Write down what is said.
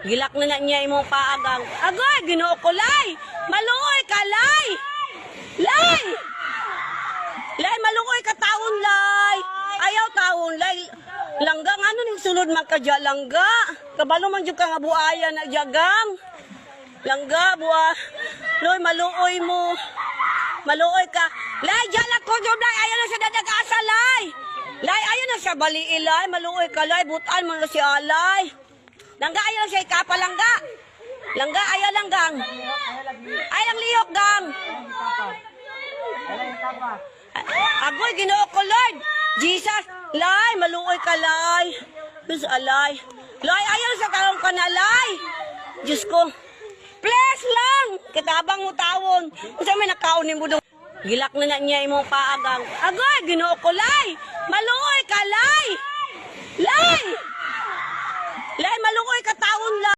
Gilak na na niya imong paagang. Agoy, ginoo ko, lay! Maluoy ka, lay! Lay! Lay, maluoy ka taon, lay! Ayaw taon, lay! Langgang, ano ning sulod man ka dya, langga? Kabalo man dyan ka nga buaya na jagang. Langga, buwa. Loy, maluoy mo. Maluoy ka. Lay, dyan ako, dyan, lay! Ayaw na siya dadagasa, lay! Lay, ayaw na siya bali, ilay. Maluoy ka, lay. Butaan mo na si alay. Langga, ayaw siya ikapa, langga. Ayaw langgang. Ay, lang lihok, gang. Agoy, ginoo ko, Lord. Jesus, lay, maluoy ka, lay. Diyos, alay. Lay, ayaw sa karong ka na, lay. Diyos ko. Bless lang. Kitabang mo tawon. Kung saan may nakaon ni mo doon. Gilak na na niya imong paagang. Agoy, ginoo ko, lay.